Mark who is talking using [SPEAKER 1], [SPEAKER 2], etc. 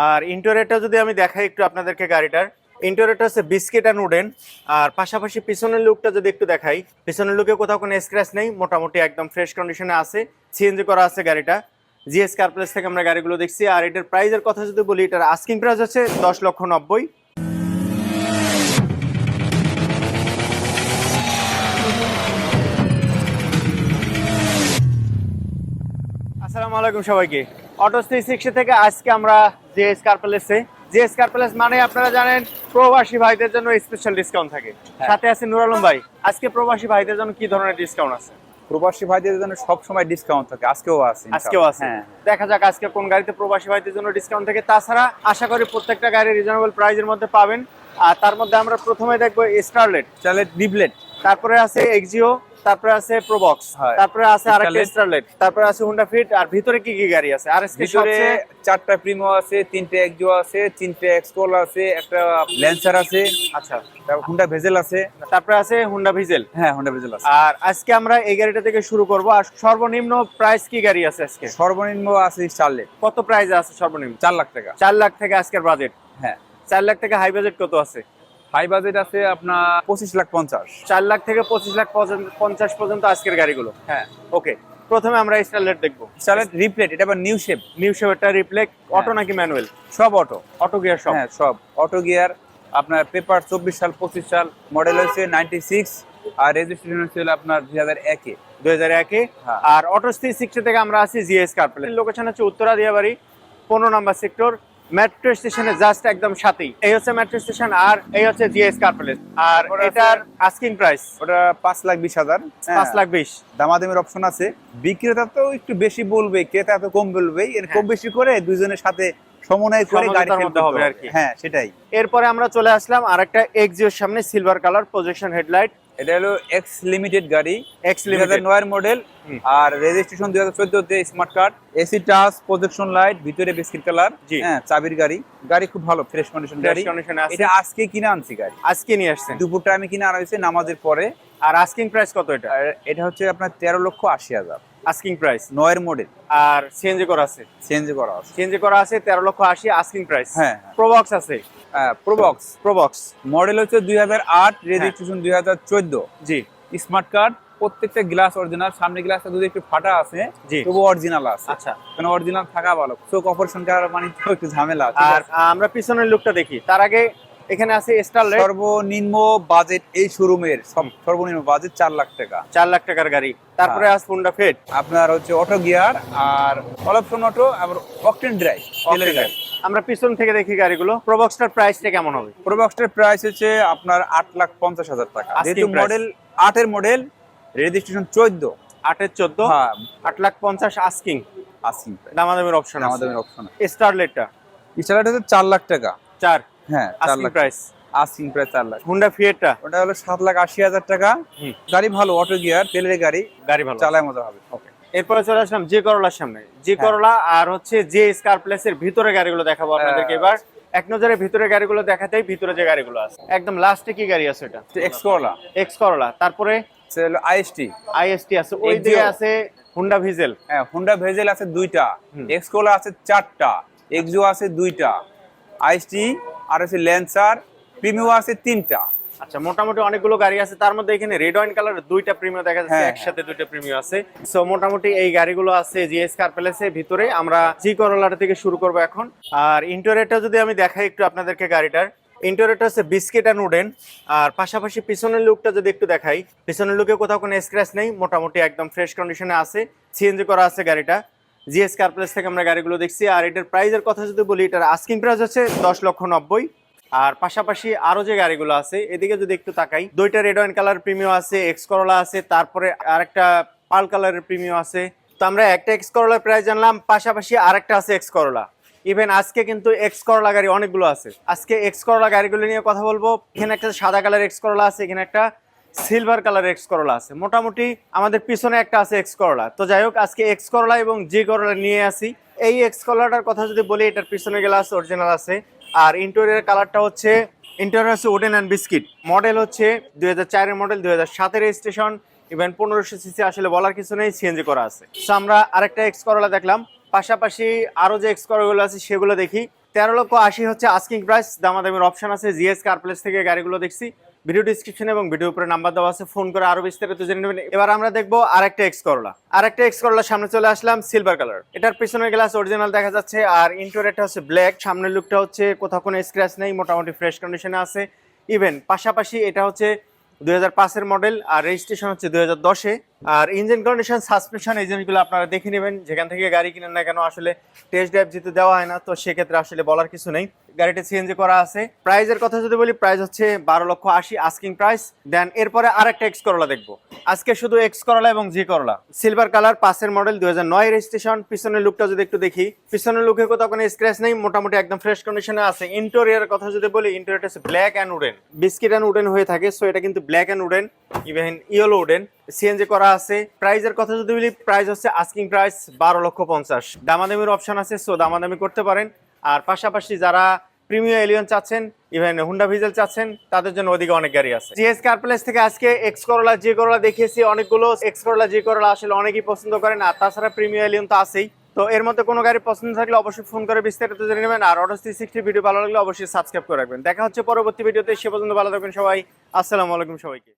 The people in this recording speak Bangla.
[SPEAKER 1] আর ইন্টোরিয়রটা যদি আমি দেখাই একটু আপনাদেরকে গাড়িটার ইন্টোরিয়রটা হচ্ছে বিস্কিট অ্যান্ড উডেন আর পাশাপাশি পিছনের লুকটা যদি একটু দেখাই, পিছনের লুকে কোথাও কোনো স্ক্র্যাচ নেই, মোটামুটি একদম ফ্রেশ কন্ডিশনে আছে সিএনজি করা আছে গাড়িটা। জিএস কার প্লেস থেকে আমরা গাড়িগুলো দেখছি, আর এটার প্রাইজের কথা যদি বলি, এটার আস্কিং প্রাইস হচ্ছে দশ লক্ষ নব্বই। আসসালামু আলাইকুম সবাইকে। অটো থ্রি থেকে আজকে আমরা যে স্কার প্যালেসে যে স্কার প্যালেস মানে আপনারা জানেন প্রবাসী ভাইদের জন্য স্পেশাল ডিসকাউন্ট থাকে। সাথে আছে নুর আলম ভাই। আজকে প্রবাসী ভাইদের জন্য কি ধরনের ডিসকাউন্ট আছে?
[SPEAKER 2] প্রবাসী ভাইদের জন্য সব সময় ডিসকাউন্ট থাকে। আজকেও আছে
[SPEAKER 1] আজকেও আছে।
[SPEAKER 2] হ্যাঁ।
[SPEAKER 1] দেখা যাক আজকে কোন গাড়িতে প্রবাসী ভাইদের জন্য ডিসকাউন্ট থাকে। তাছাড়া আশা করি প্রত্যেকটা গাড়ি রিজনেবল প্রাইজের মধ্যে পাবেন। আর তার মধ্যে আমরা প্রথমে দেখব স্টারলেট
[SPEAKER 2] চালে ডিপলেট
[SPEAKER 1] তারপরে আছে এক্সিও তারপরে আছে প্রবক্স তারপরে আছে আরেকটা। স্টারলেট তারপরে আছে হুন্ডা ফিট আর ভিতরে কি কি গাড়ি আছে? আর
[SPEAKER 2] ভিতরে চারটা প্রিমো আছে তিনটে এক্সো আছে তিনটে এক্সকোল আছে একটা ল্যান্সার আছে
[SPEAKER 1] আচ্ছা।
[SPEAKER 2] তারপর হুন্ডা ভেজেল আছে।
[SPEAKER 1] তারপরে আছে হুন্ডা ভিজেল
[SPEAKER 2] হ্যাঁ হুন্ডা ভেজেল আছে।
[SPEAKER 1] আর আজকে আমরা এই গাড়িটা থেকে শুরু করব। আর সর্বনিম্ন প্রাইস কি গাড়ি আছে আজকে?
[SPEAKER 2] সর্বনিম্ন আছে চার্লেট
[SPEAKER 1] কত প্রাইস আছে সর্বনিম্ন?
[SPEAKER 2] চার লাখ টাকা।
[SPEAKER 1] চার লাখ থেকে আজকের বাজেট
[SPEAKER 2] হ্যাঁ।
[SPEAKER 1] চার লাখ থেকে হাই বাজেট কত আছে?
[SPEAKER 2] হাই বাজেট আছে আপনার পঁচিশ লাখ পঞ্চাশ।
[SPEAKER 1] চার লাখ থেকে পঁচিশ লাখ পঞ্চাশ পর্যন্ত আজকের গাড়িগুলো।
[SPEAKER 2] হ্যাঁ।
[SPEAKER 1] ওকে প্রথমে আমরা স্টারলেট দেখব।
[SPEAKER 2] চার্লেট রিপ্লেট এটা আবার নিউ শেপ
[SPEAKER 1] নিউ শেভেরটা রিপ্লেক অটো নাকি ম্যানুয়াল
[SPEAKER 2] সব অটো
[SPEAKER 1] অটো গিয়ার সব?
[SPEAKER 2] হ্যাঁ সব। অটো গিয়ার আপনার পেপার চব্বিশ সাল পঁচিশ সাল মডেল হয়েছে নাইনটি সিক্স আর রেজিস্ট্রেশন হচ্ছিল আপনার দুই হাজার একে
[SPEAKER 1] দুই হাজার একে
[SPEAKER 2] হ্যাঁ।
[SPEAKER 1] আর অটো থ্রি সিক্সটি থেকে আমরা আছি জিএস কার্পেল লোকেশন হচ্ছে উত্তরা দিয়াবাড়ি পনেরো নাম্বার সেক্টর মেট্রো স্টেশনের জাস্ট একদম সাথেই। এই হচ্ছে মেট্রো স্টেশন আর এই হচ্ছে জিএস কার্পেল আর এটার আস্কিং প্রাইস
[SPEAKER 2] ওটা পাঁচ লাখ বিশ হাজার।
[SPEAKER 1] পাঁচ লাখ বিশ।
[SPEAKER 2] দামাদামের অপশন আছে। বিক্রেতা তো একটু বেশি বলবে ক্রেতা তো কম বলবে। এর কম বেশি করে দুজনের সাথে সমন্বয় করে গাড়ি
[SPEAKER 1] মধ্যে হবে আর কি।
[SPEAKER 2] হ্যাঁ সেটাই।
[SPEAKER 1] এরপরে আমরা চলে আসলাম আর একটা এক্সিওর সামনে সিলভার কালার প্রজেকশন হেডলাইট
[SPEAKER 2] এটা হলো এক্স লিমিটেড গাড়ি
[SPEAKER 1] এক্স লিমিটেড
[SPEAKER 2] নয়ের মডেল আর রেজিস্ট্রেশন দুই হাজার চোদ্দতে smart card AC touch projection light ভিতরে বিস্কিট কালার হ্যাঁ চাবির গাড়ি। গাড়ি খুব ভালো ফ্রেশ কন্ডিশন গাড়ি। এটা আজকে কিনে আনছি গাড়ি।
[SPEAKER 1] আজকে নিয়ে আসছেন।
[SPEAKER 2] দুপুর টাইমে কিনে আনা হয়েছে নামাজের পরে।
[SPEAKER 1] আর আস্কিং প্রাইস কত এটা?
[SPEAKER 2] এটা হচ্ছে আপনার তেরো লক্ষ আশি হাজার।
[SPEAKER 1] আস্কিং প্রাইস
[SPEAKER 2] নয়ের মডেল
[SPEAKER 1] আর সিএনজি করা আছে।
[SPEAKER 2] চেঞ্জ করা আছে।
[SPEAKER 1] সিএনজি করা আছে তেরো লক্ষ আশি আস্কিং প্রাইস
[SPEAKER 2] হ্যাঁ, হ্যাঁ।
[SPEAKER 1] প্রবক্স আছে।
[SPEAKER 2] প্রবক্স
[SPEAKER 1] প্রবক্স
[SPEAKER 2] মডেল হচ্ছে দুই হাজার আট রেজিস্ট্রেশন দুই হাজার চোদ্দ।
[SPEAKER 1] জি।
[SPEAKER 2] স্মার্ট কার্ড প্রত্যেকটা গ্লাস অরিজিনাল সামনে গ্লাসটা যদি একটু ফাটা আছে
[SPEAKER 1] জি।
[SPEAKER 2] তবু অরিজিনাল আছে।
[SPEAKER 1] আচ্ছা।
[SPEAKER 2] কারণ অরিজিনাল থাকা ভালো। চোখ অপারেশন করার মানে একটু ঝামেলা
[SPEAKER 1] আর আমরা পিছনের লুকটা দেখি। তার আগে এখানে আছে স্টারলেট
[SPEAKER 2] সর্বনিম্ন বাজেট এই শোরুমের সর্বনিম্ন বাজেট চার লাখ টাকা।
[SPEAKER 1] চার লাখ টাকার গাড়ি। তারপরে। আছে হুন্ডা ফেট
[SPEAKER 2] আপনার হচ্ছে অটো গিয়ার আর অপশন অটো আবার অকটেন ড্রাইভ তেলের গাড়ি
[SPEAKER 1] আমরা পিছন থেকে দেখি গাড়িগুলো। প্রবক্সটার প্রাইসটা কেমন হবে?
[SPEAKER 2] প্রোবক্সটার প্রাইস হচ্ছে আপনার আট লাখ পঞ্চাশ হাজার টাকা। যেহেতু। মডেল আটের মডেল রেজিস্ট্রেশন চোদ্দ।
[SPEAKER 1] আটের চোদ্দ?
[SPEAKER 2] হ্যাঁ।
[SPEAKER 1] আট লাখ পঞ্চাশ আস্কিং
[SPEAKER 2] আস্কিং
[SPEAKER 1] দামাদামের অপশন
[SPEAKER 2] আমাদের অপশন
[SPEAKER 1] স্টারলেটটা
[SPEAKER 2] স্টার্ট হচ্ছে চার লাখ টাকা।
[SPEAKER 1] চার।
[SPEAKER 2] হ্যাঁ
[SPEAKER 1] আস্কিং প্রাইস
[SPEAKER 2] আস্কিং প্রাইস চার লাখ।
[SPEAKER 1] হুন্ডা ফিয়েটটা
[SPEAKER 2] ওটা হলো সাত লাখ আশি হাজার টাকা। গাড়ি ভালো অটো গিয়ার তেলের গাড়ি।
[SPEAKER 1] গাড়ি ভালো।
[SPEAKER 2] চালায় মজা হবে। ওকে
[SPEAKER 1] এরপরে চলে আসলাম করলার সামনে। যে
[SPEAKER 2] হ্যাঁ।
[SPEAKER 1] করলা আর হচ্ছে যে ভিতরে গাড়িগুলো দেখাবো আপনাদেরকে
[SPEAKER 2] হ্যাঁ।
[SPEAKER 1] এবার। এক নজরে ভিতরে গাড়িগুলো দেখাতেই ভিতরে যে গাড়িগুলো আছে। একদম লাস্টে কি গাড়ি আছে এটা?
[SPEAKER 2] এক্স করলা
[SPEAKER 1] এক্স করলা তারপরে
[SPEAKER 2] আইএসটি
[SPEAKER 1] আইএসটি আছে। ওই। দিকে আছে হুন্ডা ভিজেল
[SPEAKER 2] হ্যাঁ হুন্ডা ভেজেল আছে দুইটা। এক্স আছে চারটা। এক্সো আছে দুইটা। আইএসটি আর আছে ল্যান্সার প্রিমিও আছে তিনটা।
[SPEAKER 1] আচ্ছা মোটামুটি অনেকগুলো গাড়ি আছে। তার মধ্যে এখানে রেড ওয়াইন কালার দুইটা প্রিমিয়াম দেখা যাচ্ছে
[SPEAKER 2] হ্যাঁ,
[SPEAKER 1] একসাথে দুইটা প্রিমিয়াম আছে। সো মোটামুটি এই গাড়িগুলো আছে জিএস কার প্যালেসে ভিতরে। আমরা জি করোলাটা থেকে শুরু করব এখন। আর ইন্টোরিয়রটা যদি আমি দেখাই একটু আপনাদেরকে গাড়িটার ইন্টোরিয়রটা হচ্ছে বিস্কিট অ্যান্ড উডেন আর পাশাপাশি পিছনের লুকটা যদি একটু দেখাই পিছনের লুকে কোথাও কোনো স্ক্র্যাচ নেই মোটামুটি একদম ফ্রেশ কন্ডিশনে আছে। সিএনজি করা আছে গাড়িটা। জিএস কার প্লেস থেকে আমরা গাড়িগুলো দেখছি। আর এটার প্রাইসের কথা যদি বলি, এটার আস্কিং প্রাইস হচ্ছে দশ লক্ষ নব্বই। আর পাশাপাশি আরও যে গাড়িগুলো আছে, এদিকে যদি একটু তাকাই, দুইটা রেড ওয়াইন কালার প্রিমিয়াম আছে এক্স করোলা আছে, তারপরে আরেকটা পাল কালারের প্রিমিয়াম আছে। তো আমরা একটা এক্স করোলার প্রাইস জানলাম, পাশাপাশি আরেকটা আছে এক্স করোলা ইভেন আজকে কিন্তু এক্স করলা গাড়ি অনেকগুলো আছে। আজকে এক্স করোলা গাড়িগুলো নিয়ে কথা বলব। এখানে একটা সাদা কালার এক্স করলা আছে, এখানে একটা সিলভার কালার এক্স করোলা আছে। মোটামুটি আমাদের পিছনে একটা আছে এক্স করোলা তো যাই হোক, আজকে এক্স করোলা এবং জি করোলা নিয়ে আসি। এই এক্স করোলাটার কথা যদি বলি, এটার পিছনে গ্লাস অরিজিনাল আছে। আর ইন্টেরিয়র কালারটা হচ্ছে ইন্টেরিয়র হচ্ছে উডেন অ্যান্ড বিস্কিট মডেল হচ্ছে দুই হাজার চারের মডেল দুই হাজার সাতের রেজিস্ট্রেশন ইভেন পনেরোশো সিসি আসলে বলার কিছু নেই সিএনজি করা আছে। তো আমরা আরেকটা এক্স করোলা দেখলাম। পাশাপাশি আরও যে এক্স করোলাগুলো আছে, সেগুলো দেখি। তেরো লক্ষ আশি হচ্ছে আস্কিং প্রাইস দামাদামির অপশন আছে জিএস কার প্লেস থেকে গাড়িগুলো দেখছি। ভিডিও ডিসক্রিপশন এবং ভিডিও উপরে নাম্বার দেওয়া আছে ফোন করে আরও বিস্তারিত জেনে নেবেন। এবার আমরা দেখব আরেকটা এক্স করলা আরেকটা এক্স করলা সামনে চলে আসলাম সিলভার কালার এটার পিছনের গ্লাস অরিজিনাল দেখা যাচ্ছে, আর ইন্টোরিয়রটা হচ্ছে ব্ল্যাক সামনের লুকটা হচ্ছে কোথাও কোনো স্ক্র্যাচ নেই, মোটামুটি ফ্রেশ কন্ডিশনে আছে। ইভেন পাশাপাশি এটা হচ্ছে দুই হাজার মডেল আর রেজিস্ট্রেশন হচ্ছে দুই হাজার দশে। আর ইঞ্জিন কন্ডিশন সাসপেনশন এই জিনিসগুলো আপনারা দেখে নেবেন। যেখান থেকে গাড়ি কিনেন না কেন, আসলে টেস্ট ড্রাইভ যেহেতু দেওয়া হয় না, তো সেক্ষেত্রে আসলে বলার কিছু নেই। গাড়িটা সিএনজি করা আছে। প্রাইজের কথা যদি বলি প্রাইস হচ্ছে বারো লক্ষ আশি আস্কিং প্রাইস দেন এরপরে আরেকটা এক্স করলা দেখব। আজকে শুধু এক্স করলা এবং জি করলা সিলভার কালার পাঁচের মডেল দুই হাজার নয় রেজিস্ট্রেশন পিছনের লুকটা যদি একটু দেখি, পিছনের লুকে কোথাও কোনো স্ক্র্যাচ নেই, মোটামুটি একদম ফ্রেশ কন্ডিশনে আছে। ইন্টেরিয়ার কথা যদি বলি ইন্টেরিয়রটা হচ্ছে black and wooden biscuit and wooden হয়ে থাকে সো এটা কিন্তু black and wooden even yellow wooden CNG করা আছে। প্রাইজের কথা যদি বলি প্রাইস হচ্ছে আস্কিং প্রাইস বারো লক্ষ পঞ্চাশ। দামাদামির অপশন আছে সো দামাদামি করতে পারেন। আর পাশাপাশি যারা প্রিমিয়ার এলিয়ন চাচ্ছেন ইভেন হুন্ডা ভিজেল চাচ্ছেন, তাদের জন্য ওদিকে অনেক গাড়ি আছে। জিএস কার প্লেস থেকে আজকে এক্স করলা জি করলা দেখিয়েছি। অনেকগুলো এক্স করলা জি করলা আসলে অনেকেই পছন্দ করেন, আর তাছাড়া প্রিমিয়ার এলিয়ন তো আছেই। তো এর মধ্যে কোনো গাড়ি পছন্দ থাকলে অবশ্যই ফোন করে বিস্তারিত জেনে নেবেন। আর অটো সিক্সটি ভিডিও ভালো লাগলে অবশ্যই সাবস্ক্রাইব করে রাখবেন। দেখা হচ্ছে পরবর্তী ভিডিওতে সে পর্যন্ত ভালো থাকবেন সবাই। আসসালামু আলাইকুম সবাইকে।